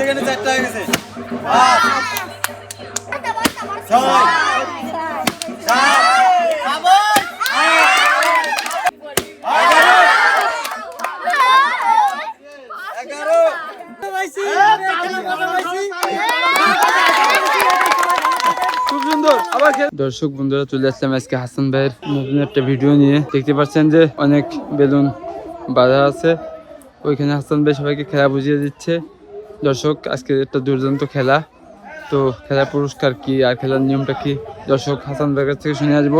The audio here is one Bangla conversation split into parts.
সেকেন্ডে চারটা হয়ে গেছে। দর্শক বন্ধুরা, চলে আসলাম আজকে হাসান ভাইয়ের নতুন একটা ভিডিও নিয়ে। দেখতে পাচ্ছেন যে অনেক বেলুন বাধা আছে। ওইখানে হাসান ভাই সবাইকে খেলা বুঝিয়ে দিচ্ছে। দর্শক আজকে একটা দুর্দান্ত খেলা। তো খেলার পুরস্কার কি আর খেলার নিয়মটা কি? দর্শক হাসান ভাইয়ের কাছ থেকে শুনে আসব।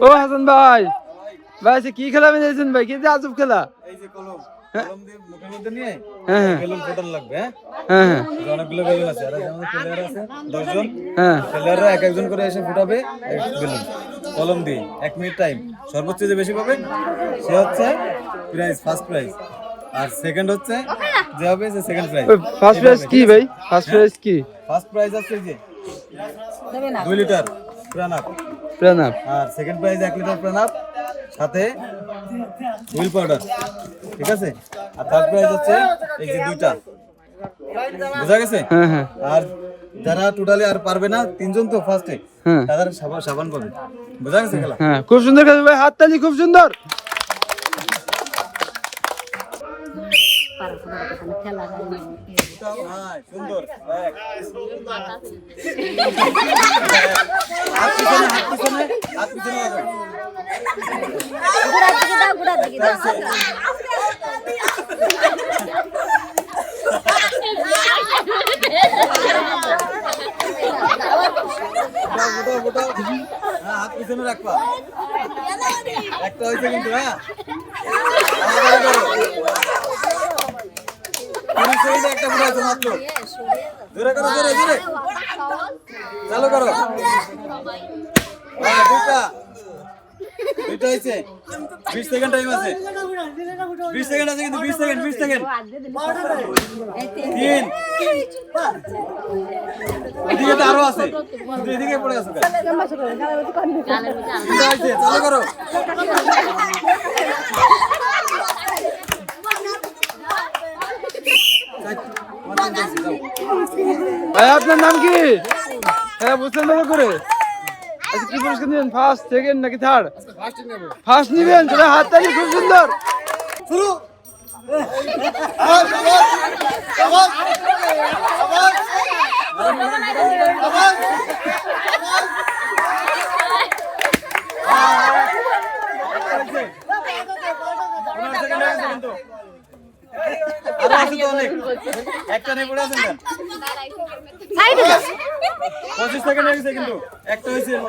ও হাসান ভাই! ভাই আজকে কি খেলা বেরিয়েছেন ভাই? কি যে আজব খেলা। হ্যাঁ। হ্যাঁ হ্যাঁ। হ্যাঁ? হ্যাঁ হ্যাঁ। কলম দিয়ে এক মিনিট টাইম সর্বোচ্চ যে বেশি পাবে সে হচ্ছে প্রাইজ ফার্স্ট প্রাইজ আর সেকেন্ড হচ্ছে যে হবে সে সেকেন্ড প্রাইজ ফার্স্ট প্রাইজ কি ভাই? ফার্স্ট প্রাইজ কি? ফার্স্ট প্রাইজ আছে যে দুই লিটার প্রাণাপ প্রণাম আর সেকেন্ড প্রাইজ এক লিটার প্রাণাপ সাথে হুইল পাউডার ঠিক আছে? আর থার্ড প্রাইজ হচ্ছে এই যে দুইটা। বোঝা গেছে? হ্যাঁ হ্যাঁ। আর যারা টোটালি আর পারবে না তিনজন তো ফার্স্টে হ্যাঁ। তাদের সাবান সাবান পাবে। বোঝা গেছে খেলা? হ্যাঁ খুব সুন্দর খেলা ভাই হাততালি খুব সুন্দর। হ্যাঁ, সুন্দর এক। হাত পিছনে, হাত পিছনে, হাত পিছনে রাখো। ফুটাও, ফুটাও, ফুটাও। হ্যাঁ, হাত পিছনে রাখবা একটা হয়েছে কিন্তু হ্যাঁ সেকেন্ডে একটা ফুটাইছো মাত্র। জোরে করো, জোরে জোরে। চালু করো। দুটা দুইটা হয়েছে বিশ সেকেন্ড টাইম আছে। বিশ সেকেন্ড আছে কিন্তু, বিশ সেকেন্ড বিশ সেকেন্ড। তিন। এদিকে তো আরও আছে। এদিকে পড়ে আছে চালু করো আমার তিনটা হয়েছে, যাও। ভাই আপনার নাম কি? হ্যাঁ বুঝলেন ভালো করে? আচ্ছা কি পুরস্কার নেবেন ফার্স্ট সেকেন্ড নাকি থার্ড ফার্স্ট নিবেন সেটা হাততালি খুব সুন্দর। শুরু। একটা নেই পড়ে আছেন পঁচিশ সেকেন্ড হয়ে গেছে কিন্তু একটা হয়েছে এর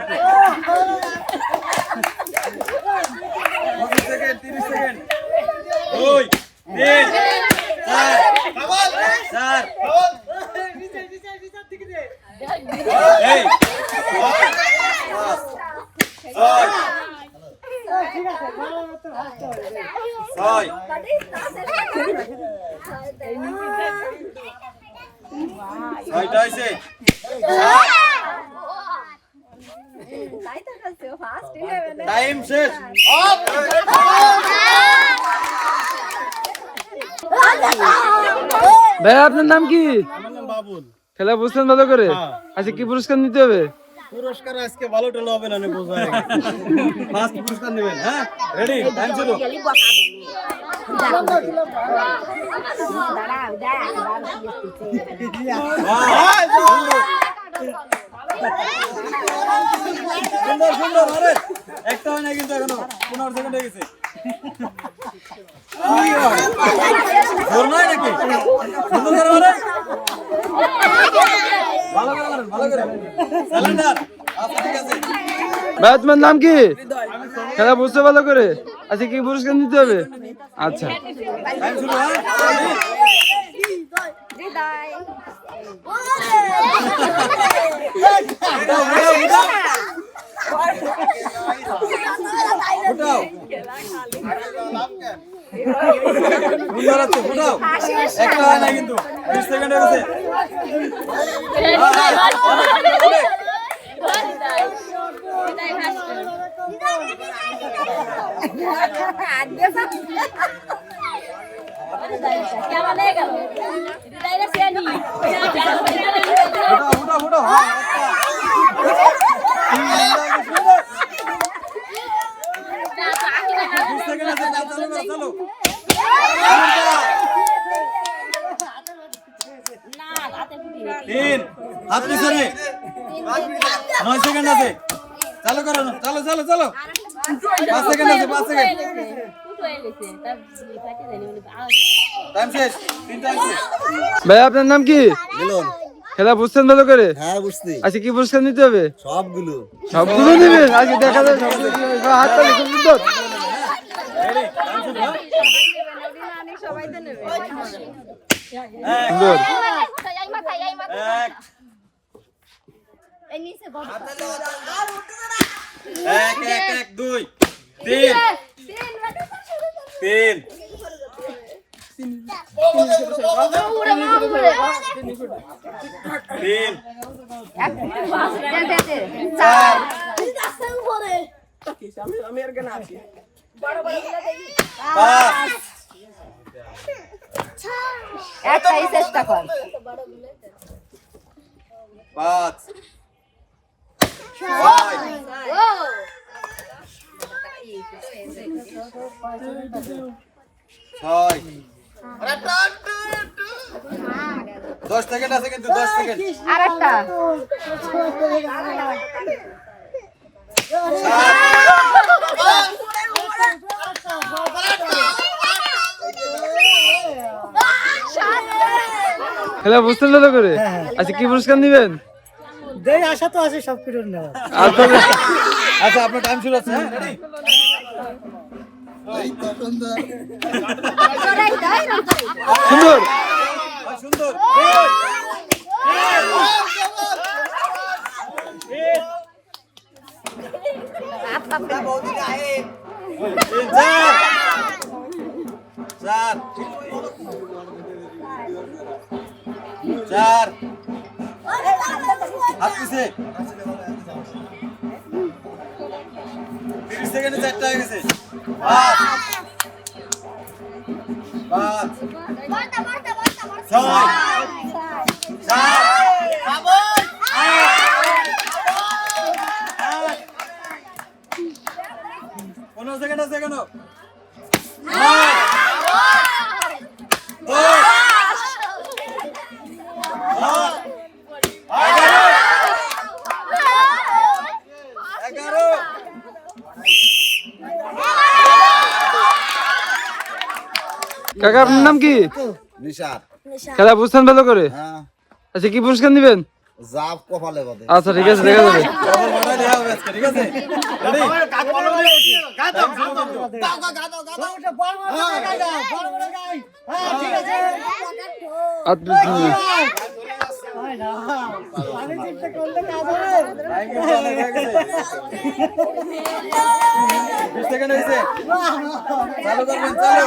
পঁচিশ সেকেন্ড তিরিশ সেকেন্ড। দুই তিন চার চার এই পাঁচ, ছয় ছয় ছয়টা হয়েছে টাইম শেষ ভাই আপনার নাম কি? খেলা বুঝলেন ভালো করে? আচ্ছা কি পুরস্কার নিতে হবে? পুরস্কার আজকে ভালো টলো হবে না বোঝা ফার্স্ট পুরস্কার নেবেন হ্যাঁ? রেডি টাইম শুরু। সুন্দর সুন্দর আরে একটা হয় না কিন্তু এখনও পনেরো সেকেন্ড হয়ে গেছে। জোর নয় নাকি? সুন্দর করে মারে ভালো করে মারেন ভালো করে। স্যালেন্ডার আচ্ছা ঠিক আছে। ভাই তোমার নাম কি? খেলা বুঝতে ভালো করে। আচ্ছা কি পুরস্কার নিতে হবে? আচ্ছা। উঠাও একটা হয় না কিন্তু বিশ সেকেন্ড হয়ে গেছে হ্যাঁ, হ্যাঁ, অনেক। তিন। হাত পিছনে। নয় সেকেন্ড আছে। চালু করো চালো চালো চালো। পাঁচ সেকেন্ড আছে, পাঁচ সেকেন্ড। ভাই আপনার নাম কি? খেলা বুঝছেন ভালো করে? হ্যাঁ বুঝছি। আচ্ছা কি পুরস্কার নিতে হবে? সবগুলো। সবগুলো নেবেন? আজকে দেখা যায় সবগুলো হাত তালি খুব সুন্দর রেডি টাইম শেষ হ্যাঁ? সুন্দর। এক এক এক এক দুই তিন। তিন। তিন। চার। পাঁচ। একটাই চেষ্টা কর। পাঁচ। ছয়। ছয়। দশ সেকেন্ড আছে কিন্তু দশ সেকেন্ড আর একটা খেলা বুঝছেন ভালো করে? আচ্ছা কি পুরস্কার নিবেন? দেই আশা তো আছে সব কিছু নেওয়া। আচ্ছা আচ্ছা আপনার টাইম শুরু আছে হ্যাঁ সুন্দর। সুন্দর চার চার হাত সেকেন্ডে চারটা হয়ে গেছে। ছয়। সাত। পনেরো সেকেন্ড আছে কেন কাকা আপনার নাম কি? নিশার। খেলা বুঝছেন ভালো করে? হ্যাঁ। আচ্ছা কি পুরস্কার নিবেন? জাপ কপালে বাদে আচ্ছা ঠিক আছে দেখা যাবে। হবে আজকে, ঠিক আছে? রেডি হয়ে। বিশ সেকেন্ড হয়েছে চালু করবেন চালু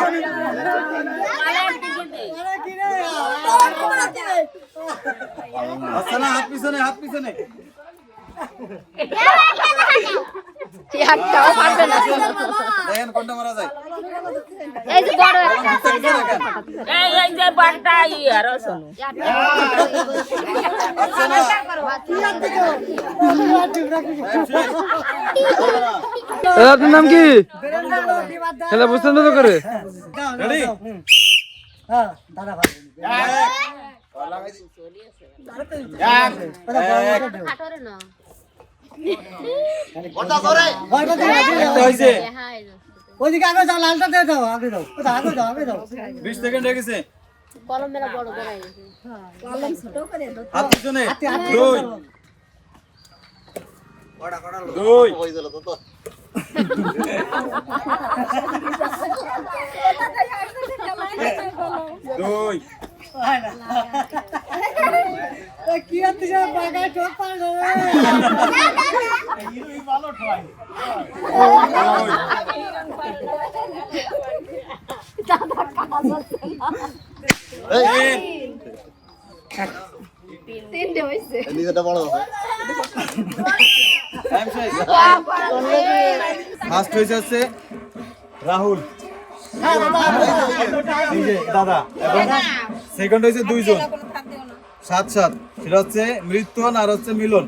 না হাত পিছনে হাত পিছনে। একটাও পারবে না। দেখেন কোনটা মারা যায়। এই যে বড় একটা এই এই যে বারটা ইয়ার শোনো। আচ্ছা না টাইম শেষ খেলা আপনার নাম কি? খেলা বুঝছেন ভালো করে রেডি হ্যাঁ দাদা ভাই। ওইদিকে আগে যাও লালটা দিয়ে দাও আগে যাও আগে আগে বিশ সেকেন্ড হয়ে গেছে। পিছনে। দুই। কি আর তুই বাগায় ঠোক পার তিনটে হয়েছে। নিজেটা বড় হবে। ফার্স্ট হয়েছে হচ্ছে রাহুল। দাদা। এবং সেকেন্ড হয়েছে দুইজন। সাত সাত। সেটা হচ্ছে মৃত্যুন আর হচ্ছে মিলন।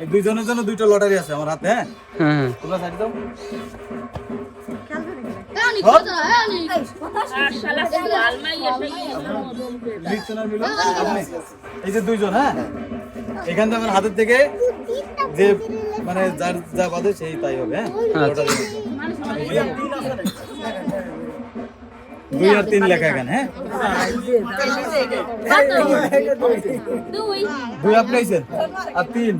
এই দুইজনের জন্য দুইটা লটারি আছে আমার হাতে হ্যাঁ? হ্যাঁ হ্যাঁ। তোমরা সাইড দাও? এই যে দুইজন হ্যাঁ? এখান থেকে আমার হাতের থেকে যে মানে যার যা বাদে সেই তাই হবে হ্যাঁ? দিন। দুই আর তিন লেখা এখানে হ্যাঁ? দুই আপনি হয়েছেন আর তিন?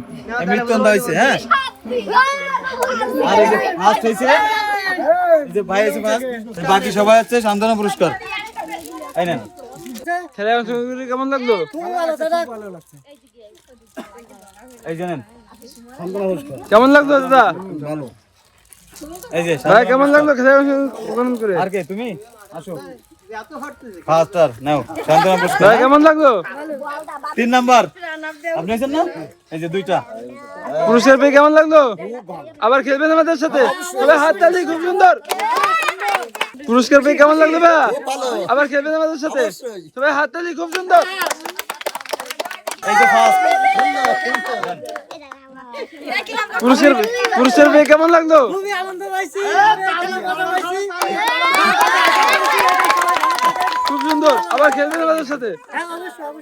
মৃত্যুন্দা হয়েছে হ্যাঁ? আর এই যে ফার্স্ট হয়েছে এই যে ভাই আছে ফার্স্ট বাকি সবাই হচ্ছে সান্ত্বনা পুরস্কার। তাই না অংশগ্রহণ কেমন লাগল এই জানেন কেমন লাগল দাদা? এই যে ভাই কেমন লাগল খেলা অংশগ্রহণ করে? আর কে তুমি? ফার্স্ট আর নাও সান্ত্বনা পুরস্কার কেমন লাগল? তিন নাম্বার। আপনি আছেন না? এই যে দুইটা। পুরস্কার পেয়ে কেমন লাগল? আবার খেলবেন আমাদের সাথে? তবে হাত তালি খুব সুন্দর। পুরস্কার পেয়ে কেমন লাগল ভাই? আবার খেলবেন আমাদের সাথে? তবে হাত তালি খুব সুন্দর। এই যে ফার্স্ট পুরস্কার পুরুষের বিয়ে কেমন লাগল খুবই আনন্দ পাইছি। খুব সুন্দর। আবার খেলবে আমাদের সাথে? হ্যাঁ অবশ্যই অবশ্যই।